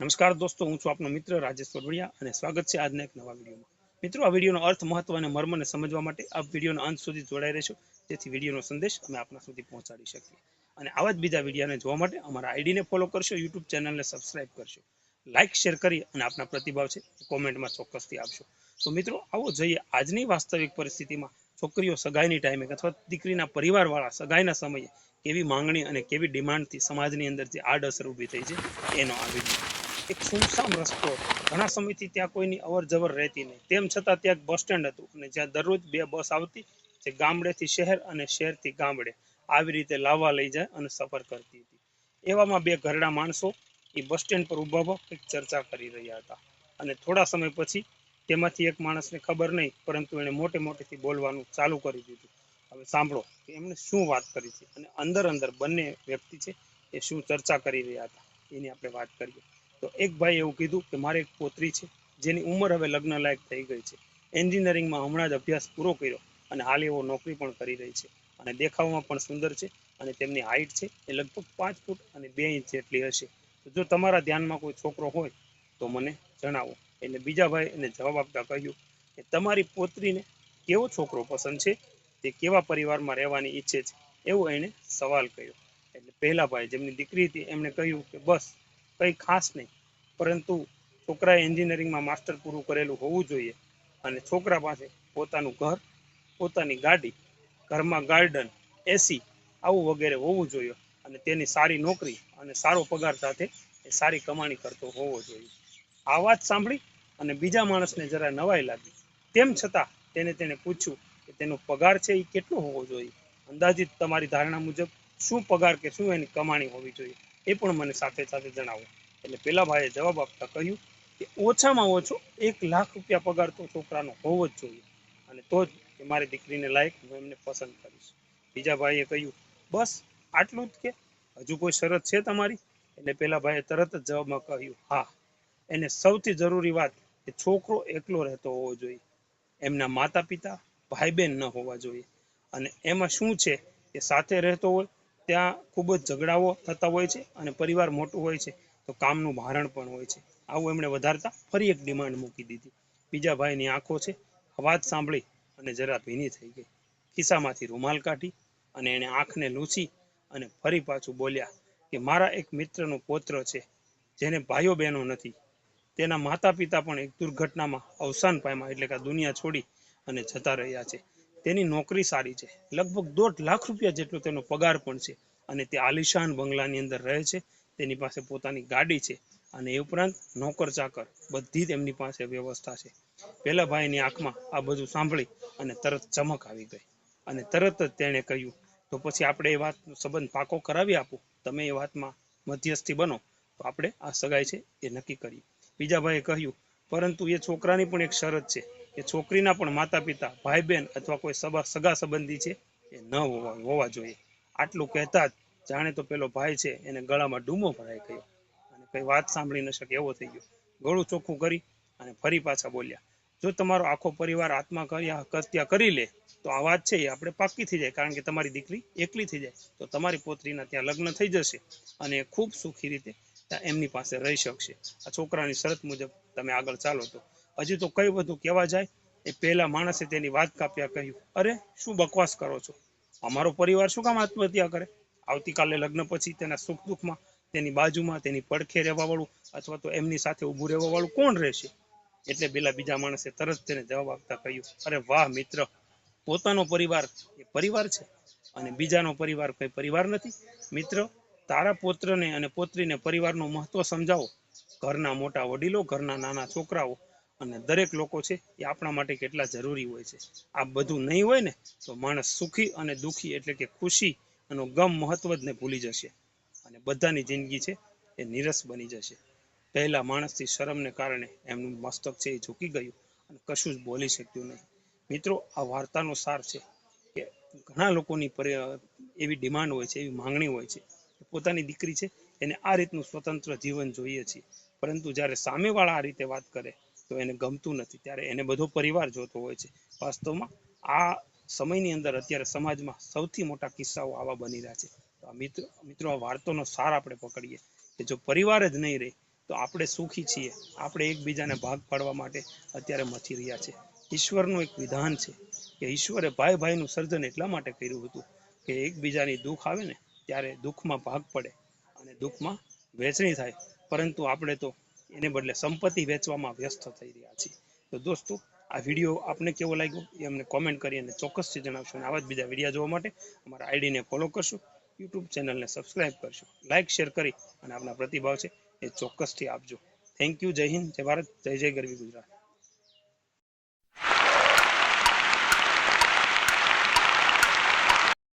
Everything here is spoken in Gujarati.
નમસ્કાર દોસ્તો, હું છું આપનો મિત્ર રાજેશ વડવડિયા અને સ્વાગત છે આજના એક નવા વિડીયોમાં. મિત્રો, આ વિડીયોનો અર્થ મહત્વ અને મર્મને સમજવા માટે આ વિડીયોનો અંત સુધી જોડાઈ રહેશો. જેથી વિડીયોનો સંદેશ અમે આપના સુધી પહોંચાડી શકીએ. અને આવા જ બીજા વિડીયોને જોવા માટે અમારા આઈડીને ફોલો કરશો, યુટ્યુબ ચેનલને સબસ્ક્રાઇબ કરશો. લાઇક શેર કરી અને આપના પ્રતિભાવ છે કોમેન્ટમાં ચોક્કસથી આપશો. તો મિત્રો, આવો જોઈએ આજની વાસ્તવિક પરિસ્થિતિમાં. છોકરીઓ સગાઈની ટાઈમે અથવા દીકરીના પરિવારવાળા સગાઈના સમયે કેવી માંગણી અને કેવી ડિમાન્ડથી સમાજની અંદર જે આડઅસર ઊભી થઈ છે, એનો આ એક સુમસામ રસ્તો. ઘણા સમયથી ત્યાં કોઈની અવર જવર રહેતી નહીં. તેમ છતાં ત્યાં એક બસ સ્ટેન્ડ હતું અને જ્યાં દરરોજ બે બસ આવતી જે ગામડેથી શહેર અને શહેરથી ગામડે આવી રીતે લાવવા લઈ જાય અને સફર કરતી હતી. એવામાં બે ઘરડા માણસો એ બસ સ્ટેન્ડ પર ઊભા ઊભા કંઈક ચર્ચા કરી રહ્યા હતા. અને થોડા સમય પછી તેમાંથી એક માણસને ખબર નહીં, પરંતુ એણે મોટે મોટેથી બોલવાનું ચાલુ કરી દીધું. હવે સાંભળો કે એમણે શું વાત કરી છે? અને અંદર અંદર બંને વ્યક્તિ છે એ શું ચર્ચા કરી રહ્યા હતા, એની આપણે વાત કરીએ. તો એક ભાઈ એવું કીધું કે મારે એક પોત્રી છે, જેની ઉંમર હવે લગ્ન લાયક થઈ ગઈ છે. એન્જિનિયરિંગમાં હમણાં જ અભ્યાસ પૂરો કર્યો અને હાલ એવો નોકરી પણ કરી રહી છે. અને દેખાવમાં પણ સુંદર છે અને તેમની હાઈટ છે એ લગભગ પાંચ ફૂટ અને બે ઇંચ જેટલી હશે. તો જો તમારા ધ્યાનમાં કોઈ છોકરો હોય તો મને જણાવો. એટલે બીજા ભાઈ એને જવાબ આપતા કહ્યું કે તમારી પોત્રીને કેવો છોકરો પસંદ છે? તે કેવા પરિવારમાં રહેવાની ઈચ્છે છે? એવો એણે સવાલ કર્યો. એટલે પહેલા ભાઈ જેમની દીકરી હતી એમણે કહ્યું કે બસ, કંઈ ખાસ નહીં. પરંતુ છોકરાએ એન્જિનિયરિંગમાં માસ્ટર પૂરું કરેલું હોવું જોઈએ અને છોકરા પાસે પોતાનું ઘર, પોતાની ગાડી, ઘરમાં ગાર્ડન એસી આવું વગેરે હોવું જોઈએ અને તેની સારી નોકરી અને સારો પગાર સાથે એ સારી કમાણી કરતો હોવો જોઈએ. આ વાત સાંભળી અને બીજા માણસને જરા નવાઈ લાગી. તેમ છતાં તેને તેને પૂછ્યું કે તેનો પગાર છે એ કેટલો હોવો જોઈએ? અંદાજિત તમારી ધારણા મુજબ શું પગાર કે શું એની કમાણી હોવી જોઈએ? એ પણ મને સાથે સાથે જણાવો. એટલે પેલા ભાઈએ જવાબ આપતા કહ્યું કે ઓછામાં ઓછો એક લાખ રૂપિયા પગાર તો છોકરાનો હોવો જ જોઈએ. અને તો જ એ મારી દીકરીને લાયક હું એમને પસંદ કરીશ. બીજા ભાઈએ કહ્યું, બસ, આટલું જ કે. હજુ કોઈ શરત છે તમારી? એટલે પેલા ભાઈએ તરત જ જવાબમાં કહ્યું, હા. એને સૌથી જરૂરી વાત કે છોકરો એકલો રહેતો હોવો જોઈએ. એમના માતા પિતા ભાઈ બહેન ન હોવા જોઈએ. અને એમાં શું છે કે સાથે રહેતો હોય ત્યાં ખૂબ જ ઝઘડાઓ થતા હોય છે અને પરિવાર મોટું હોય છે, તો કામનું ભારણ પણ હોય છે. આવું એમણે વધારતા ફરી એક ડિમાન્ડ મૂકી દીધી. બીજા ભાઈની આંખો છે અવાજ સાંભળી અને જરા ભીની થઈ ગઈ. ખિસ્સામાંથી રૂમાલ કાઢી અને એણે આંખને લૂછી અને ફરી પાછું બોલ્યા કે મારા એક મિત્રનો પૌત્ર છે, જેને ભાઈઓ બહેનો નથી. તેના માતા પિતા પણ એક દુર્ઘટનામાં અવસાન પામ્યા એટલે કે દુનિયા છોડી અને જતા રહ્યા છે. તેની નોકરી સારી છે. લગભગ દોઢ લાખ રૂપિયા જેટલો તેનો પગાર પણ છે અને તે આલિશાન બંગલાની અંદર રહે છે. તેની પાસે પોતાની ગાડી છે અને એ ઉપરાંત નોકર ચાકર બધી તેમની પાસે વ્યવસ્થા છે. પેલા ભાઈની આંખમાં આ બધું સાંભળી અને તરત ચમક આવી ગઈ અને તરત જ તેણે કહ્યું, તો પછી આપણે એ વાતનો સંબંધ પાકો કરાવી આપો? તમે એ વાતમાં મધ્યસ્થી બનો. તો આપણે આ સગાઈ છે એ નક્કી કરી બીજા ભાઈએ કહ્યું, પરંતુ એ છોકરાની પણ એક શરત છે. કે છોકરીના પણ માતા પિતા ભાઈ બહેન અથવા કોઈ સગા સંબંધી છે, એ ન હોવા હોવા જોઈએ. આટલું કહેતા જ જાણે તો પેલો ભાઈ છે, એને ગળામાં ડૂમો ભરાઈ ગયો. અને કઈ વાત સાંભળી ન શકે એવો થઈ ગયો. ગળું ચોખ્ખું કરી અને ફરી પાછા બોલ્યા, જો તમારો આખો પરિવાર આત્મા કર્યા, હત્યા કરી લે, તો આ વાત છે એ આપણે પાક્કી થઈ જાય. કારણ કે તમારી દીકરી એકલી થઈ જાય. તો તમારી પોત્રીના ત્યાં લગ્ન થઈ જશે અને ખૂબ સુખી રીતે એમની પાસે રહી શકશે. આ છોકરાની શરત મુજબ તમે આગળ ચાલો તો હજી તો કઈ બધું કહેવા જાય, એ પહેલા માણસે તેની વાત કાપ્યા કહ્યું. અરે, શું બકવાસ કરો છો? અમારો પરિવાર શું કામ આત્મહત્યા કરે? આવતીકાલે લગ્ન પછી તેના સુખ દુઃખમાં તેની બાજુમાં તેની પડખે રહેવા વાળું અથવા તો એમની સાથે ઊભું રહેવા વાળું કોણ રહેશે? એટલે પેલા બીજા માણસે તરત તેને જવાબ આપતા કહ્યું, અરે વાહ મિત્ર, પોતાનો પરિવાર એ પરિવાર છે અને બીજાનો પરિવાર કઈ પરિવાર નથી. મિત્ર, તારા પોત્રને અને પોત્રીને પરિવારનું મહત્વ સમજાવો. ઘરના મોટા વડીલો, ઘરના નાના છોકરાઓ અને દરેક લોકો છે એ આપણા માટે કેટલા જરૂરી હોય છે. આ બધું નહીં હોય ને, તો માણસ સુખી અને દુઃખી એટલે કે ખુશી અને ગમ મહત્વ જ ને ભૂલી જશે. અને બધાની જિંદગી છે એ નીરસ બની જશે. પહેલા માણસથી શરમને કારણે એમનું મસ્તક છે એ ઝૂકી ગયું અને કશું જ બોલી શક્યું નહીં. મિત્રો, આ વાર્તાનો સાર છે કે ઘણા લોકોની એવી ડિમાન્ડ હોય છે, એવી માંગણી હોય છે પોતાની દીકરી છે એને આ રીતનું સ્વતંત્ર જીવન જોઈએ છે. પરંતુ જ્યારે સામેવાળા આ રીતે વાત કરે તો એને ગમતું નથી. ત્યારે એને બધો પરિવાર જોતો હોય છે. વાસ્તવમાં આ સમયની અંદર અત્યારે સમાજમાં સૌથી મોટા કિસ્સાઓ આવા બની રહ્યા છે. તો આ મિત્ર, મિત્રો, આ વાર્તાનો સાર આપણે પકડીએ કે જો પરિવાર જ નહીં રહે, તો આપણે સુખી છીએ. આપણે એકબીજાને ભાગ પાડવા માટે અત્યારે મચી રહ્યા છે. ઈશ્વરનું એક વિધાન છે કે ઈશ્વરે ભાઈ ભાઈનું સર્જન એટલા માટે કર્યું હતું કે એકબીજાની દુઃખ આવે ને, ત્યારે દુઃખમાં ભાગ પડે અને દુઃખમાં વહેંચણી થાય. પરંતુ આપણે તો એને બદલે સંપત્તિ વેચવામાં વ્યસ્ત થઈ રહ્યા છે તો દોસ્તો, આ વીડિયો આપને કેવો લાગ્યો એ અમને કોમેન્ટ કરી અને ચોક્કસથી જણાવશો અને આવા જ બીજા વીડિયો જોવા માટે અમારા આઈડીને ફોલો કરશો યુટ્યુબ ચેનલને સબસ્ક્રાઇબ કરશો. લાઇક શેર કરી અને આપના પ્રતિભાવ છે એ ચોક્કસથી આપજો. થેન્ક યુ જય હિન્દ જય ભારત જય જય ગરવી ગુજરાત